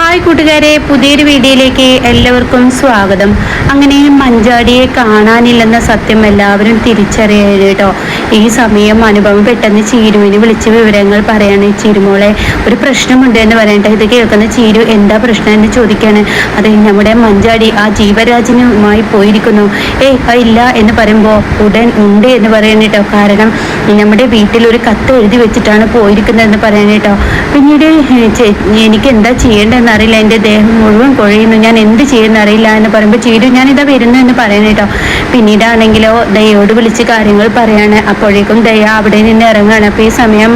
Hi കൂട്ടുകാരെ പുതിയൊരു വീഡിയോയിലേക്ക് എല്ലാവർക്കും സ്വാഗതം. അങ്ങനെ മഞ്ചാടിയെ കാണാനില്ലെന്ന സത്യം എല്ലാവരും തിരിച്ചറിയാൻ കേട്ടോ. ഈ സമയം അനുഭവം പെട്ടെന്ന് ചീരുവിന് വിളിച്ച് വിവരങ്ങൾ പറയാണ്. ചീരുമോളെ ഒരു പ്രശ്നമുണ്ട് എന്ന് പറയട്ടെ. ഇത് കേൾക്കുന്ന ചീരു എന്താ പ്രശ്നം എന്ന് ചോദിക്കുകയാണ് അത് നമ്മുടെ മഞ്ചാടി ആ ജീവരാജനുമായി പോയിരിക്കുന്നു. ഏയ് ഇല്ല എന്ന് പറയുമ്പോൾ ഉടൻ ഉണ്ട് എന്ന് പറയാൻ കേട്ടോ. കാരണം നമ്മുടെ വീട്ടിൽ ഒരു കത്ത് എഴുതി വെച്ചിട്ടാണ് പോയിരിക്കുന്നതെന്ന് പറയാൻ കേട്ടോ. പിന്നീട് എനിക്ക് എന്താ ചെയ്യേണ്ടതെന്ന് അറിയില്ല. എന്റെ ദേഹം മുഴുവൻ കൊഴിയുന്നു. ഞാൻ എന്ത് ചെയ്യുന്ന അറിയില്ല എന്ന് പറയുമ്പോൾ ചീരു ഞാനിതാ വരുന്നു എന്ന് പറയുന്നു കേട്ടോ. പിന്നീടാണെങ്കിലോ ദയോട് വിളിച്ച് കാര്യങ്ങൾ പറയാണ്. അപ്പോഴേക്കും ദയ അവിടെ നിന്ന് ഇറങ്ങുകയാണ് അപ്പോൾ ഈ സമയം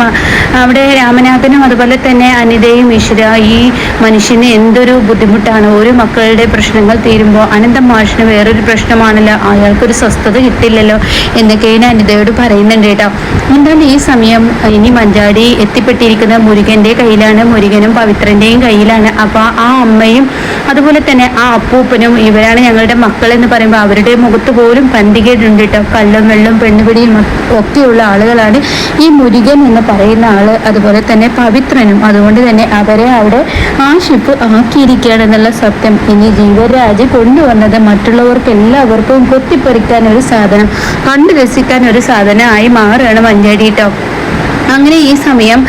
അവിടെ രാമനാഥനും അതുപോലെ തന്നെ അനിതയും ഈശ്വര ഈ മനുഷ്യന് എന്തൊരു ബുദ്ധിമുട്ടാണ്. ഒരു മക്കളുടെ പ്രശ്നങ്ങൾ തീരുമ്പോൾ അനന്തം മാഷിന് വേറൊരു പ്രശ്നമാണല്ലോ. അയാൾക്കൊരു സ്വസ്ഥത കിട്ടില്ലല്ലോ എന്നൊക്കെയാണ് അനിതയോട് പറയുന്നുണ്ട് കേട്ടോ. എന്താണ് ഈ സമയം ഇനി മഞ്ചാടി എത്തിപ്പെട്ടിരിക്കുന്ന മുരുകന്റെ കയ്യിലാണ്. മുരുകനും പവിത്രന്റെയും കയ്യിലാണ്. അപ്പൊ ആ അമ്മയും അതുപോലെ തന്നെ ആ അപ്പൂപ്പനും ഇവരാണ് ഞങ്ങളുടെ മക്കൾ എന്ന് പറയുമ്പോൾ അവരുടെ മുഖത്ത് പോലും പന്തികേടുണ്ട് കേട്ടോ. കള്ളും വെള്ളം പെണ്ണുപിടിയും ഒക്കെയുള്ള ആളുകളാണ് ഈ മുരുകൻ എന്ന് പറയുന്ന ആൾ അതുപോലെ തന്നെ പവിത്രനും. അതുകൊണ്ട് തന്നെ അവരെ അവിടെ ആ ഷിപ്പ് ആക്കിയിരിക്കുകയാണ് എന്നുള്ള സത്യം. ഇനി ജീവരാജ് കൊണ്ടുവന്നത് മറ്റുള്ളവർക്ക് എല്ലാവർക്കും കൊത്തിപ്പറിക്കാൻ ഒരു സാധനം കണ്ടു രസിക്കാൻ ഒരു സാധനമായി മാറുകയാണ് മഞ്ചാടി കേട്ടോ അങ്ങനെ ഈ സമയം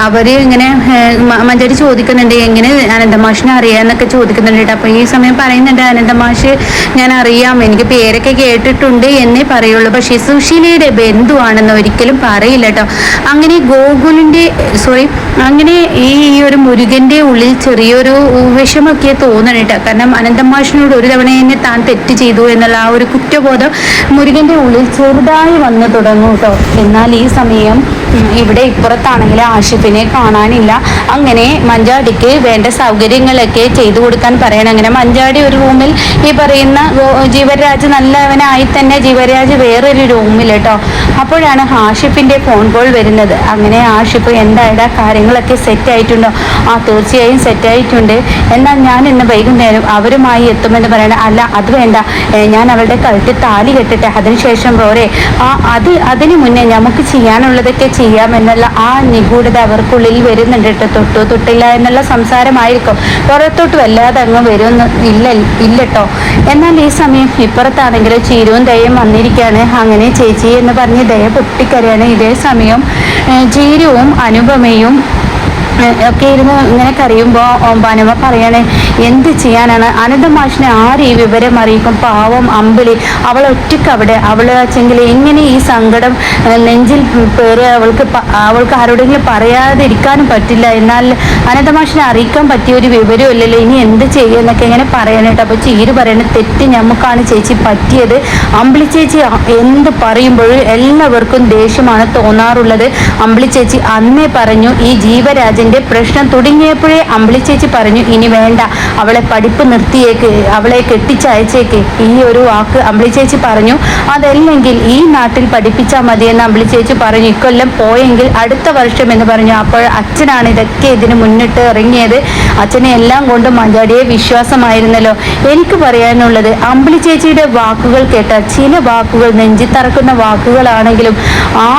അവർ ഇങ്ങനെ ഏഹ്, മ- മഞ്ചാടി ചോദിക്കുന്നുണ്ട് എങ്ങനെ അനന്തമാഷിനെ അറിയാന്നൊക്കെ ചോദിക്കുന്നുണ്ട് കേട്ടോ. അപ്പോൾ ഈ സമയം പറയുന്നുണ്ട് അനന്തമാഷ് ഞാൻ അറിയാം എനിക്ക് പേരൊക്കെ കേട്ടിട്ടുണ്ട് എന്നേ പറയുള്ളൂ. പക്ഷേ സുശീലയുടെ ബന്ധുവാണെന്ന് ഒരിക്കലും പറയില്ല കേട്ടോ. അങ്ങനെ ഗോകുലിന്റെ സോറി അങ്ങനെ ഈ ഒരു മുരുകന്റെ ഉള്ളിൽ ചെറിയൊരു വിഷമൊക്കെ തോന്നണം കേട്ടോ. കാരണം അനന്തമാഷിനോട് ഒരു തവണ തന്നെ താൻ തെറ്റ് ചെയ്തു എന്നുള്ള ആ ഒരു കുറ്റബോധം മുരുകന്റെ ഉള്ളിൽ ചെറുതായി വന്നു തുടങ്ങും കേട്ടോ. എന്നാൽ ഈ സമയം ഇവിടെ ഇപ്പുറത്താണെങ്കിൽ ആഷിഫിനെ കാണാനില്ല. അങ്ങനെ മഞ്ചാടിക്ക് വേണ്ട സൗകര്യങ്ങളൊക്കെ ചെയ്തു കൊടുക്കാൻ പറയണം. അങ്ങനെ മഞ്ചാടി ഒരു റൂമിൽ ഈ പറയുന്ന ജീവരാജ് നല്ലവനായി തന്നെ ജീവരാജ് വേറൊരു റൂമിൽ കേട്ടോ അപ്പോഴാണ് ആഷിഫിന്റെ ഫോൺ കോൾ വരുന്നത്. അങ്ങനെ ആഷിഫ് എന്തായാലും കാര്യങ്ങളൊക്കെ സെറ്റ് ആയിട്ടുണ്ടോ? ആ തീർച്ചയായും സെറ്റ് ആയിട്ടുണ്ട്. എന്നാൽ ഞാൻ ഇന്ന് വൈകുന്നേരം അവരുമായി എത്തുമെന്ന് പറയണം അല്ല അത് വേണ്ട. ഞാൻ അവളുടെ കഴുത്തിൽ താലി കെട്ടിട്ട് അതിനുശേഷം പോരെ. ആ അത് അതിനു മുന്നേ നമുക്ക് ചെയ്യാനുള്ളതൊക്കെ ചെയ്യാമെന്നുള്ള ആ നിഗൂഢത അവർക്കുള്ളിൽ വരുന്നുണ്ട് കേട്ടോ. തൊട്ടു തൊട്ടില്ല എന്നുള്ള സംസാരമായിരിക്കും. പുറത്തോട്ട് വല്ലാതെ അങ്ങ് വരുമെന്ന് ഇല്ല ഇല്ലട്ടോ എന്നാൽ ഈ സമയം ഇപ്പുറത്താണെങ്കിലും ചീരവും തയ്യും വന്നിരിക്കുകയാണ്. അങ്ങനെ ചേച്ചി എന്ന് പറഞ്ഞ് ദയ പൊട്ടിക്കരയാണ് ഇതേ സമയം. ജീരുവും അനുപമയും ഒക്കെ ഇരുന്ന് ഇങ്ങനെ കറിയുമ്പോൾ ബനുമ പറയണേ എന്ത് ചെയ്യാനാണ്? അനന്തമാഷിനെ ആര് ഈ വിവരം അറിയിക്കും? പാവം അമ്പിളി. അവൾ ഒറ്റയ്ക്ക് അവിടെ. അവൾ വെച്ചെങ്കിൽ എങ്ങനെ ഈ സങ്കടം നെഞ്ചിൽ പേറി അവൾക്ക് അവൾക്ക് ആരോടെങ്കിലും പറയാതിരിക്കാനും പറ്റില്ല. എന്നാൽ അനന്തമാഷിനെ അറിയിക്കാൻ പറ്റിയ ഒരു വിവരം ഇല്ലല്ലോ. ഇനി എന്ത് ചെയ്യുമെന്നൊക്കെ ഇങ്ങനെ പറയാനായിട്ട് അപ്പോൾ ചീര് പറയണ തെറ്റ് ഞമ്മക്കാണ് ചേച്ചി പറ്റിയത്. അമ്പിളി ചേച്ചി എന്ത് പറയുമ്പോഴും എല്ലാവർക്കും ദേഷ്യമാണ് തോന്നാറുള്ളത്. അമ്പിളി ചേച്ചി അന്നേ പറഞ്ഞു ഈ ജീവരാജന്റെ പ്രശ്നം തുടങ്ങിയപ്പോഴേ അമ്പിളി ചേച്ചി പറഞ്ഞു ഇനി വേണ്ട. അവളെ പഠിപ്പ് നിർത്തിയേക്ക് അവളെ കെട്ടിച്ചയച്ചേക്ക്. ഈ ഒരു വാക്ക് അമ്പിളി ചേച്ചി പറഞ്ഞു. അതല്ലെങ്കിൽ ഈ നാട്ടിൽ പഠിപ്പിച്ചാൽ മതിയെന്ന് അമ്പിളി ചേച്ചി പറഞ്ഞു. ഇക്കൊല്ലം പോയെങ്കിൽ അടുത്ത വർഷം എന്ന് പറഞ്ഞു. അപ്പോൾ അച്ഛനാണ് ഇതൊക്കെ ഇതിന് മുന്നിട്ട് ഇറങ്ങിയത്. അച്ഛനെ എല്ലാം കൊണ്ട് മഞ്ചാടിയെ വിശ്വാസമായിരുന്നല്ലോ. എനിക്ക് പറയാനുള്ളത് അമ്പിളി ചേച്ചിയുടെ വാക്കുകൾ കേട്ട ചില വാക്കുകൾ നെഞ്ചിത്തറക്കുന്ന വാക്കുകളാണെങ്കിലും ആ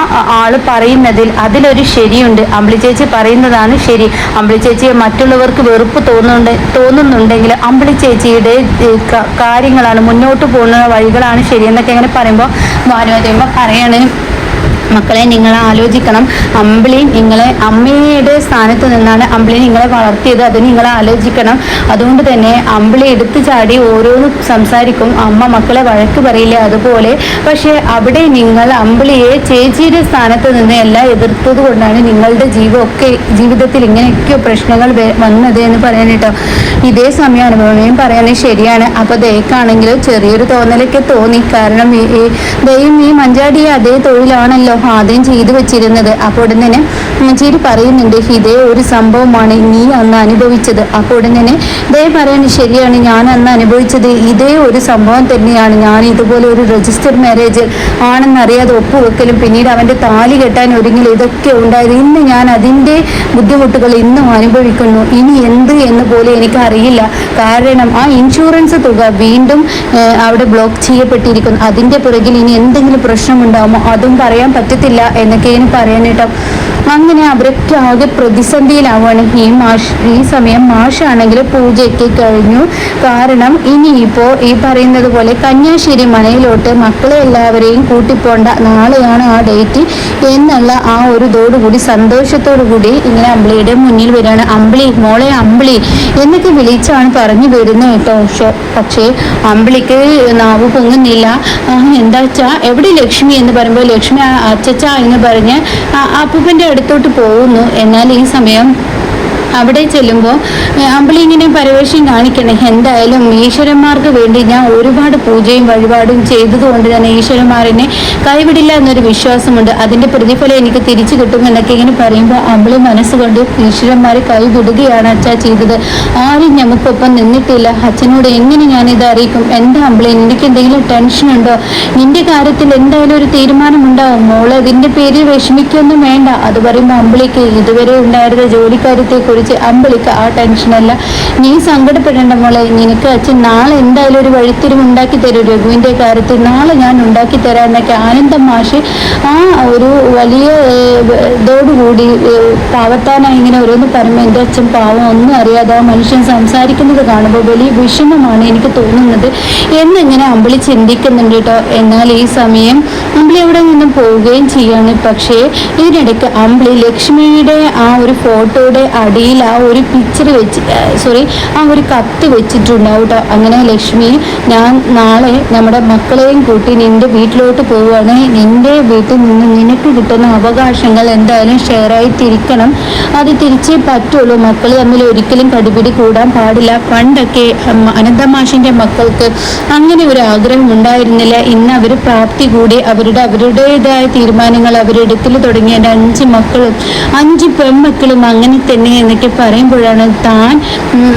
ആൾ പറയുന്നതിൽ അതിലൊരു ശരിയുണ്ട്. അമ്പിളി ചേച്ചി പറയുന്നതാണ് ശരി. അമ്പിളി ചേച്ചിയെ മറ്റുള്ളവർക്ക് വെറുപ്പ് തോന്നുന്നുണ്ട്. തോന്നുന്നുണ്ടെങ്കിൽ അമ്പിളി ചേച്ചിയുടെ കാര്യങ്ങളാണ് മുന്നോട്ട് പോകുന്ന വഴികളാണ് ശരിയെന്നൊക്കെ ഇങ്ങനെ പറയുമ്പോൾ ഭാനുവതയമ്മ പറയാണ് മക്കളെ നിങ്ങൾ ആലോചിക്കണം. അമ്പിളി നിങ്ങളെ അമ്മയുടെ സ്ഥാനത്ത് നിന്നാണ് അമ്പിളി നിങ്ങളെ വളർത്തിയത്. അത് നിങ്ങൾ ആലോചിക്കണം. അതുകൊണ്ട് തന്നെ അമ്പിളി എടുത്തു ചാടി ഓരോന്ന് സംസാരിക്കും. അമ്മ മക്കളെ വഴക്ക് പറയില്ല അതുപോലെ. പക്ഷേ അവിടെ നിങ്ങൾ അമ്പിളിയെ ചേച്ചിയുടെ സ്ഥാനത്ത് നിന്ന് എല്ലാം എതിർത്തത് കൊണ്ടാണ് നിങ്ങളുടെ ജീവമൊക്കെ ജീവിതത്തിൽ ഇങ്ങനെയൊക്കെ പ്രശ്നങ്ങൾ വന്നത് എന്ന് പറയാനായിട്ടോ. ഇതേ സമയം അനുഭവം പറയാനേ ശരിയാണ്. അപ്പൊ ദയക്കാണെങ്കിലും ചെറിയൊരു തോന്നലൊക്കെ തോന്നി. കാരണം ഈ ദയും ഈ മഞ്ചാടി അതേ തൊഴിലാണല്ലോ. ആദ്യം ചെയ്തു വെച്ചിരുന്നത്. അപ്പോൾ ഉടൻ തന്നെ മഞ്ചേരി പറയുന്നുണ്ട് ഇതേ ഒരു സംഭവമാണ് നീ അന്ന് അനുഭവിച്ചത്. അപ്പോൾ ഉടൻ തന്നെ ദയ പറയുന്നത് ശരിയാണ് ഞാൻ അന്ന് അനുഭവിച്ചത് ഇതേ ഒരു സംഭവം തന്നെയാണ്. ഞാൻ ഇതുപോലെ ഒരു രജിസ്റ്റർ മാരേജ് ആണെന്നറിയാതെ ഒപ്പുവെക്കലും പിന്നീട് അവന്റെ താലി കെട്ടാൻ ഒരുങ്ങലും ഇതൊക്കെ ഉണ്ടായത്. ഇന്ന് ഞാൻ അതിന്റെ ബുദ്ധിമുട്ടുകൾ ഇന്നും അനുഭവിക്കുന്നു. ഇനി എന്ത് എന്ന് പോലും എനിക്ക് അറിയില്ല. കാരണം ആ ഇൻഷുറൻസ് തുക വീണ്ടും അവിടെ ബ്ലോക്ക് ചെയ്യപ്പെട്ടിരിക്കുന്നു. അതിന്റെ പുറകിൽ ഇനി എന്തെങ്കിലും പ്രശ്നമുണ്ടാകുമോ അതും പറയാൻ പറ്റത്തില്ല എന്നൊക്കെ ഇനി പറയാനായിട്ട് അങ്ങനെ അവരൊക്കെ ആകെ പ്രതിസന്ധിയിലാവുകയാണ്. ഈ മാഷ് ഈ സമയം മാഷാണെങ്കിൽ പൂജയൊക്കെ കഴിഞ്ഞു. കാരണം ഇനിയിപ്പോൾ ഈ പറയുന്നത് പോലെ കന്യാശ്ശേരി മനയിലോട്ട് മക്കളെ എല്ലാവരെയും കൂട്ടിപ്പോണ്ട നാളെയാണ് ആ ഡേറ്റ് എന്നുള്ള ആ ഒരു ഇതോടുകൂടി സന്തോഷത്തോടു കൂടി ഇങ്ങനെ അമ്പിളിയുടെ മുന്നിൽ വരികയാണ്. അമ്പിളി മോളെ അമ്പിളി എന്നൊക്കെ വിളിച്ചാണ് പറഞ്ഞു വരുന്നത് കേട്ടോ. പക്ഷെ അമ്പിളിക്ക് നാവ് പൊങ്ങുന്നില്ല. എന്താ വെച്ചാൽ എവിടെ ലക്ഷ്മി എന്ന് പറയുമ്പോൾ ലക്ഷ്മി അച്ചച്ച എന്ന് പറഞ്ഞ് അപ്പൂപ്പന്റെ അടുത്തോട്ട് പോകുന്നു. എന്നാൽ ഈ സമയം അവിടെ ചെല്ലുമ്പോൾ അമ്പിളി ഇങ്ങനെ പരവേശം കാണിക്കണേ എന്തായാലും ഈശ്വരന്മാർക്ക് വേണ്ടി ഞാൻ ഒരുപാട് പൂജയും വഴിപാടും ചെയ്തതുകൊണ്ട് തന്നെ ഈശ്വരന്മാരെന്നെ കൈവിടില്ല എന്നൊരു വിശ്വാസമുണ്ട്. അതിന്റെ പ്രതിഫലം എനിക്ക് തിരിച്ചു കിട്ടും എന്നൊക്കെ ഇങ്ങനെ പറയുമ്പോൾ അമ്പിളി മനസ്സുകൊണ്ട് ഈശ്വരന്മാരെ കൈവിടുകയാണ് അച്ഛാ ചെയ്തത്. ആരും ഞമ്മക്കൊപ്പം നിന്നിട്ടില്ല. അച്ഛനോട് എങ്ങനെ ഞാൻ ഇത് അറിയിക്കും? എന്താ അമ്പിളി എനിക്ക് എന്തെങ്കിലും ടെൻഷൻ ഉണ്ടോ? നിന്റെ കാര്യത്തിൽ എന്തായാലും ഒരു തീരുമാനമുണ്ടാവും. മോൾ അതിന്റെ പേരിൽ വിഷമിക്കൊന്നും വേണ്ട. അത് പറയുമ്പോൾ അമ്പിളിക്ക് ഇതുവരെ ഉണ്ടായിരുന്ന ജോലിക്കാര്യത്തെ കുറിച്ച് അമ്പിളിക്ക് ആ ടെൻഷനല്ല നീ സങ്കടപ്പെടേണ്ട മോളെ നിനക്ക് അച്ഛൻ നാളെ എന്തായാലും ഒരു വഴിത്തിരിവ് ഉണ്ടാക്കി തരും രഘുവിന്റെ കാര്യത്തിൽ. നാളെ ഞാൻ ഉണ്ടാക്കി തരാം എന്നൊക്കെ ആനന്ദം മാഷി ആ ഒരു വലിയ ഇതോടുകൂടി പാവത്താനായി ഇങ്ങനെ ഓരോന്ന് പറയുമ്പോൾ എന്റെ അച്ഛൻ പാവം ഒന്നും അറിയാതെ ആ മനുഷ്യൻ സംസാരിക്കുന്നത് കാണുമ്പോൾ വലിയ വിഷമമാണ് എനിക്ക് തോന്നുന്നത്. എന്നിങ്ങനെ അമ്പിളി ചിന്തിക്കുന്നുണ്ട് കേട്ടോ എന്നാൽ ഈ സമയം അമ്പിളി അവിടെ നിന്നും പോവുകയും ചെയ്യാണ് പക്ഷേ ഇതിനിടയ്ക്ക് അമ്പിളി ലക്ഷ്മിയുടെ ആ ഒരു ഫോട്ടോയുടെ അടിയിൽ ആ ഒരു പിക്ചർ വെച്ച് സോറി ആ ഒരു കത്ത് വെച്ചിട്ടുണ്ടാവും കേട്ടോ അങ്ങനെ ലക്ഷ്മി ഞാൻ നാളെ നമ്മുടെ മക്കളെയും കൂട്ടി നിന്റെ വീട്ടിലോട്ട് പോവുകയാണ്. നിന്റെ വീട്ടിൽ നിന്ന് നിനക്ക് കിട്ടുന്ന അവകാശങ്ങൾ എന്തായാലും ഷെയറായി തിരിക്കണം അത് തിരിച്ചേ പറ്റുള്ളൂ. മക്കൾ തമ്മിൽ ഒരിക്കലും കടുപിടി കൂടാൻ പാടില്ല. പണ്ടൊക്കെ അനന്തമാഷിന്റെ മക്കൾക്ക് അങ്ങനെ ഒരു ആഗ്രഹം ഉണ്ടായിരുന്നില്ല. ഇന്ന് അവർ പ്രാപ്തി കൂടി അവരുടെ അവരുടേതായ തീരുമാനങ്ങൾ അവരിടത്തിൽ തുടങ്ങിയ അഞ്ച് മക്കളും അഞ്ച് പെൺമക്കളും അങ്ങനെ തന്നെ എന്നൊക്കെ പറയുമ്പോഴാണ് താൻ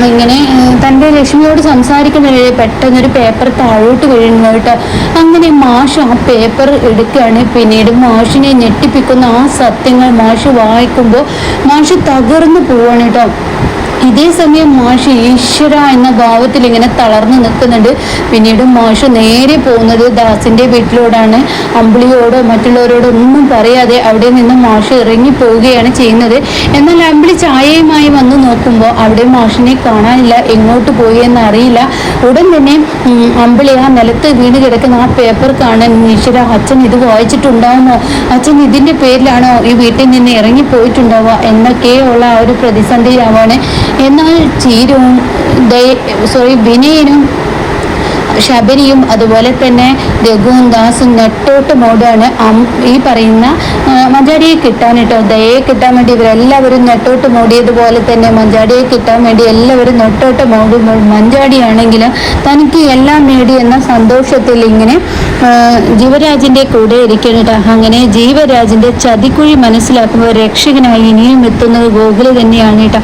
ഇങ്ങനെ തന്റെ ലക്ഷ്മിയോട് സംസാരിക്കുന്നതിനിടെ പെട്ടെന്നൊരു പേപ്പർ താഴോട്ട് വീഴുന്നു അങ്ങനെ മാഷ് ആ പേപ്പർ എടുക്കുകയാണ്. പിന്നീട് മാഷിനെ ഞെട്ടിപ്പിക്കുന്ന ആ സത്യങ്ങൾ മാഷ് വായിക്കുമ്പോൾ മാഷ് തകർന്നു പോവാണ് കേട്ടോ. ഇതേ സമയം മാഷ് ഈശ്വര എന്ന ഭാവത്തിൽ ഇങ്ങനെ തളർന്നു നിൽക്കുന്നുണ്ട്. പിന്നീട് മാഷ് നേരെ പോകുന്നത് ദാസിന്റെ വീട്ടിലോടാണ്. അമ്പിളിയോടോ മറ്റുള്ളവരോടോ ഒന്നും പറയാതെ അവിടെ നിന്ന് മാഷ് ഇറങ്ങി പോവുകയാണ് ചെയ്യുന്നത്. എന്നാൽ അമ്പിളി ചായയുമായി വന്ന് നോക്കുമ്പോൾ അവിടെ മാഷിനെ കാണാനില്ല എങ്ങോട്ട് പോയി എന്ന് അറിയില്ല ഉടൻ തന്നെ അമ്പിളി ആ നിലത്ത് വീണ് കിടക്കുന്ന ആ പേപ്പർ കാണാൻ ഈശ്വര അച്ഛൻ ഇത് വായിച്ചിട്ടുണ്ടാവുമോ? അച്ഛൻ ഇതിന്റെ പേരിലാണോ ഈ വീട്ടിൽ നിന്ന് ഇറങ്ങി പോയിട്ടുണ്ടാവുക എന്നൊക്കെയുള്ള ആ ഒരു പ്രതിസന്ധിയിലാവാണ് എന്നാൽ ചീരുവും സോറി വിനയനും ശബരിയും അതുപോലെ തന്നെ രഘുവും ദാസും നെട്ടോട്ട് മോടാണ് ഈ പറയുന്ന മഞ്ചാടിയെ കിട്ടാൻ കേട്ടോ ദയയെ കിട്ടാൻ വേണ്ടി ഇവരെല്ലാവരും നെട്ടോട്ട് മോടിയതുപോലെ തന്നെ മഞ്ചാടിയെ കിട്ടാൻ വേണ്ടി എല്ലാവരും നെട്ടോട്ട് മോടുമ്പോൾ മഞ്ചാടിയാണെങ്കിൽ തനിക്ക് എല്ലാം നേടി എന്ന സന്തോഷത്തിൽ ഇങ്ങനെ ജീവരാജിന്റെ കൂടെ ഇരിക്കണം കേട്ടോ. അങ്ങനെ ജീവരാജിന്റെ ചതിക്കുഴി മനസ്സിലാക്കുമ്പോൾ രക്ഷകനായി ഇനിയും എത്തുന്നത് ഗോകുൽ തന്നെയാണ് കേട്ടോ.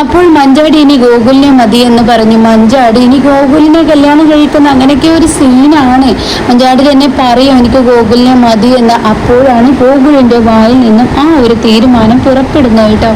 അപ്പോൾ മഞ്ചാടി ഇനി ഗോകുലിനെ മതി എന്ന് പറഞ്ഞു. മഞ്ചാടി ഇനി ഗോകുലിനെ കല്യാണം കഴിക്കുന്ന അങ്ങനെയൊക്കെ ഒരു സീനാണ്. മഞ്ചാടി തന്നെ പറയും എനിക്ക് ഗോകുലിനെ മതി എന്ന്. അപ്പോഴാണ് ഗോകുലിന്റെ വായിൽ നിന്നും ആ ഒരു തീരുമാനം പുറപ്പെടുന്നത് കേട്ടോ.